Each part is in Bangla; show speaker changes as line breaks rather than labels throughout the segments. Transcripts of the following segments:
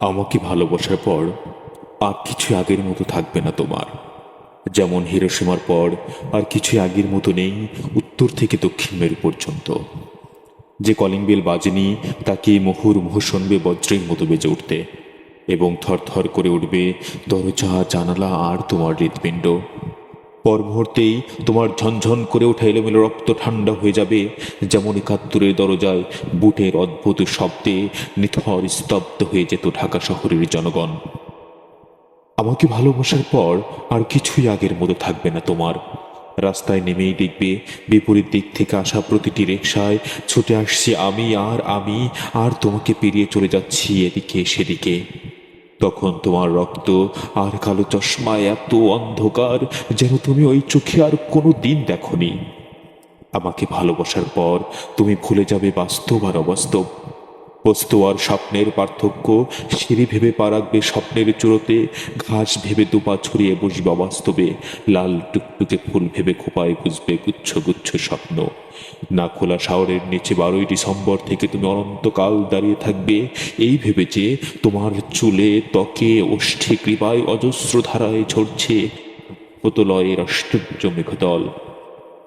আমাকে ভালোবাসার পর আর কিছু আগের মতো থাকবে না তোমার। যেমন হিরোসীমার পর আর কিছু আগের মতো নেই উত্তর থেকে দক্ষিণ মেরু পর্যন্ত। যে কলিং বেল বাজেনি তাকে মুহুর মোহ শুনবে বজ্রের মতো বেজে উঠতে। এবং থরথর করে উঠবে, দরজা, জানালা আর তোমার হৃৎপিণ্ড। পর মুহূর্তেই তোমার ঝনঝন করে ওঠা এলোমেলো রক্ত ঠান্ডা হয়ে যাবে। যেমন একাত্তরের দরজায় বুটের অদ্ভুত শব্দে নিথর স্তব্ধ হয়ে যেত ঢাকা শহরের জনগণ। আমাকে ভালোবাসার পর আর কিছুই আগের মতো থাকবে না তোমার। রাস্তায় নেমেই দেখবে বিপরীত দিক থেকে আসা প্রতিটি রিক্সায় ছুটে আসছি আমি আর আমি, আর তোমাকে পেরিয়ে চলে যাচ্ছি এদিকে সেদিকে। তখন তোমার রক্ত আর কালো চশমায় এত অন্ধকার যেন তুমি ওই চোখে আর কোনো দিন দেখনি। আমাকে ভালোবাসার পর তুমি ভুলে যাবে বাস্তব আর অবাস্তব। বস্তু আর স্বপ্নের পার্থক্য। সিঁড়ি ভেবে পা রাখবে স্বপ্নের চুরোতে ঘাস ভেবে দুপা ছড়িয়ে বসবে বাস্তবে লাল টুকটুকে ফুল ভেবে খোপায় বুঝবে গুচ্ছ গুচ্ছ স্বপ্ন। না খোলা শাওরের নিচে বারোই ডিসেম্বর থেকে তুমি অনন্তকাল দাঁড়িয়ে থাকবে। এই ভেবে যে তোমার চুলে ত্বকে ওষ্ঠে কৃপায় অজস্র ধারায় ঝরছে পোতলয়ের আশ্চর্য মেঘদল।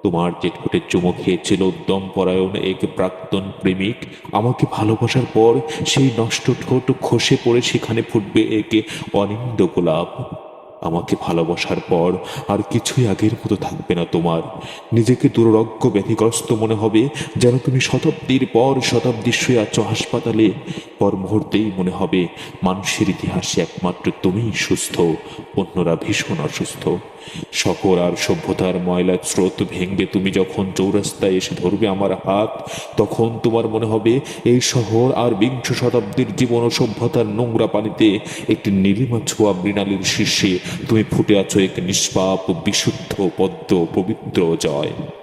তোমার যে ঠোঁটে চুমো খেয়েছিল উদ্যম পরায়ণ এক প্রাক্তন প্রেমিক, আমাকে ভালোবাসার পর সেই নষ্ট ঠোঁট খসে পড়ে সেখানে ফুটবে একে অনিন্দ গোলাপ। আমাকে ভালোবাসার পর আর কিছুই আগের মতো থাকবে না তোমার। নিজেকে দুরোগ্য ব্যাধিগ্রস্ত মনে হবে যেন তুমি শতাব্দীর পর শতাব্দী শুয়ে আছো হাসপাতালে। পর মুহূর্তেই মনে হবে মানুষের ইতিহাসে একমাত্র তুমিই সুস্থ, অন্যরা ভীষণ অসুস্থ। শহর আর সভ্যতার ময়লা স্রোত ভেঙ্গে তুমি যখন চৌরাস্তায় এসে ধরবে আমার হাত, তখন তোমার মনে হবে এই শহর আর বিংশ শতাব্দীর জীবন ও সভ্যতার নোংরা পানিতে একটি নীলিমা ছোঁয়া মৃণালীর শীর্ষে তুমি ফুটে আছো এক নিষ্পাপ, বিশুদ্ধ, পদ্ম, পবিত্র জয়।